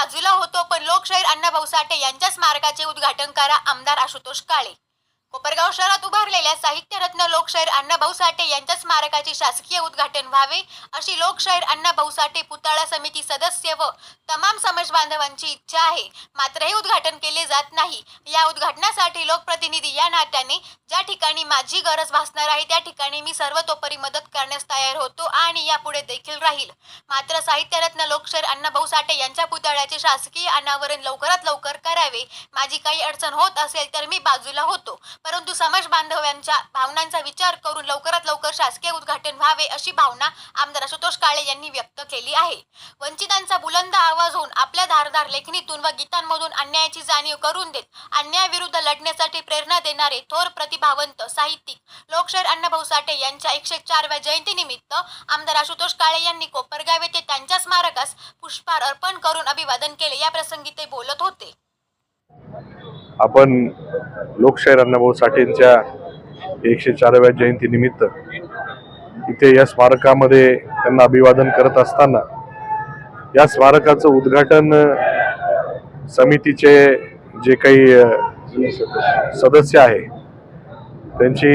बाजूला होतो पण लोकशाहीर अण्णाभाऊ साठे यांच्या स्मारकाचे उद्घाटन करा आमदार आशुतोष काळे. कोपरगाव शहरात उभारलेल्या साहित्यरत्न लोकशाहीर अण्णाभाऊ साठे यांच्या स्मारकाचे शासकीय उद्घाटन व्हावे अशी लोकशाहीर अण्णाभाऊ साठे पुतळा समिती सदस्य व तमाम समाज बांधवांची इच्छा आहे. मात्र हे उद्घाटन केले जात नाही. या उद्घाटनासाठी लोकप्रतिनिधी या नात्याने ज्या ठिकाणी माझी गरज भासणार आहे त्या ठिकाणी मी सर्वतोपरी मदत करण्यास तयार होतो आणि यापुढे देखील राहील. मात्र साहित्यरत्न लोकशाहीर अण्णाभाऊ साठे यांच्या पुतळ्याचे शासकीय अनावरण लवकरात लवकर करावे. माझी काही अडचण होत असेल तर मी बाजूला होतो. परंतु समाज बांधवांच्या भावनांचा विचार करून लवकरात लवकर शासकीय उद्घाटन व्हावे अशी भावना आमदार आशुतोष काळे यांनी व्यक्त केली आहे. वंचितांचा बुलंद आवाज होऊन आपल्या धारदार लेखणीतून व गीतांमधून अन्यायाची जाणीव करून देत अन्यायाविरुद्ध लढण्यासाठी प्रेरणा देणारे थोर प्रतिभावंत साहित्यिक लोकशाहीर अण्णाभाऊ साठे यांच्या एकशे चारव्या जयंतीनिमित्त आमदार आशुतोष काळे यांनी कोपरगाव येथे त्यांच्या स्मारकास पुष्पहार अर्पण करून अभिवादन केले. या प्रसंगी ते बोलत होते. आपण लोकशाहीर अण्णाभाऊ साठेंच्या एकशे चारव्या जयंतीनिमित्त इथे या स्मारकामध्ये त्यांना अभिवादन करत असताना या स्मारकाचं उद्घाटन समितीचे जे काही सदस्य आहे त्यांची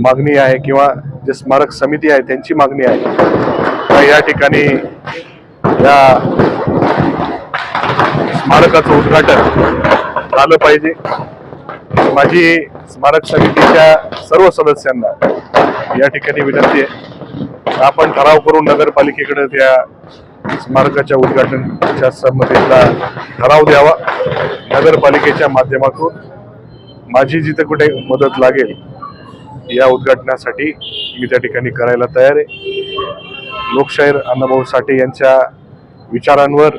मागणी आहे किंवा जे स्मारक समिती आहे त्यांची मागणी आहे. या ठिकाणी या स्मारकाचं उद्घाटन झालं पाहिजे. माझी स्मारक समितीच्या सर्व सदस्यांना या ठिकाणी विनंती आहे. आपण ठराव करून नगरपालिकेकडे त्या स्मारकाच्या उद्घाटनाच्या संबंधीचा ठराव द्यावा. नगरपालिकेच्या माध्यमातून माझी जिथे कुठे मदत लागेल या उद्घाटनासाठी मी त्या ठिकाणी करायला तयार आहे. लोकशाहीर अण्णाभाऊ साठे यांच्या विचारांवर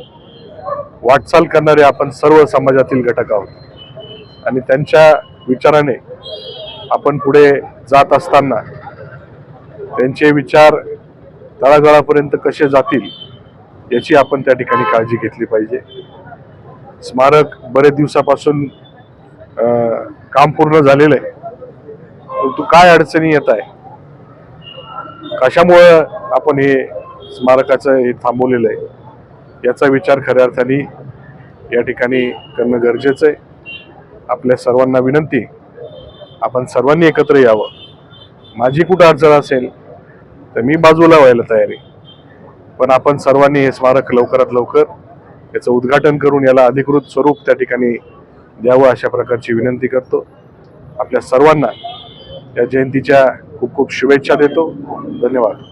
वाटचाल करणारे आपण सर्व समाजातील घटक आहोत. आणि त्यांच्या विचाराने आपण पुढे जात असताना त्यांचे विचार तळागाळापर्यंत कसे जातील याची आपण त्या ठिकाणी काळजी घेतली पाहिजे. स्मारक बरेच दिवसापासून काम पूर्ण झालेलं आहे. परंतु काय अडचणी येत आहे? कशामुळं आपण हे स्मारकाचं हे थांबवलेलं आहे? याचा विचार खऱ्या अर्थाने या ठिकाणी करणं गरजेचं आहे. आपल्या सर्वांना विनंती आपण सर्वांनी एकत्र यावं. माझी कुठं अडचण असेल तर मी बाजूला व्हायला तयार आहे. पण आपण सर्वांनी हे स्मारक लवकरात लवकर याचं उद्घाटन करून याला अधिकृत स्वरूप त्या ठिकाणी द्यावं अशा प्रकारची विनंती करतो. आपल्या सर्वांना या जयंतीच्या खूप खूप शुभेच्छा देतो. धन्यवाद.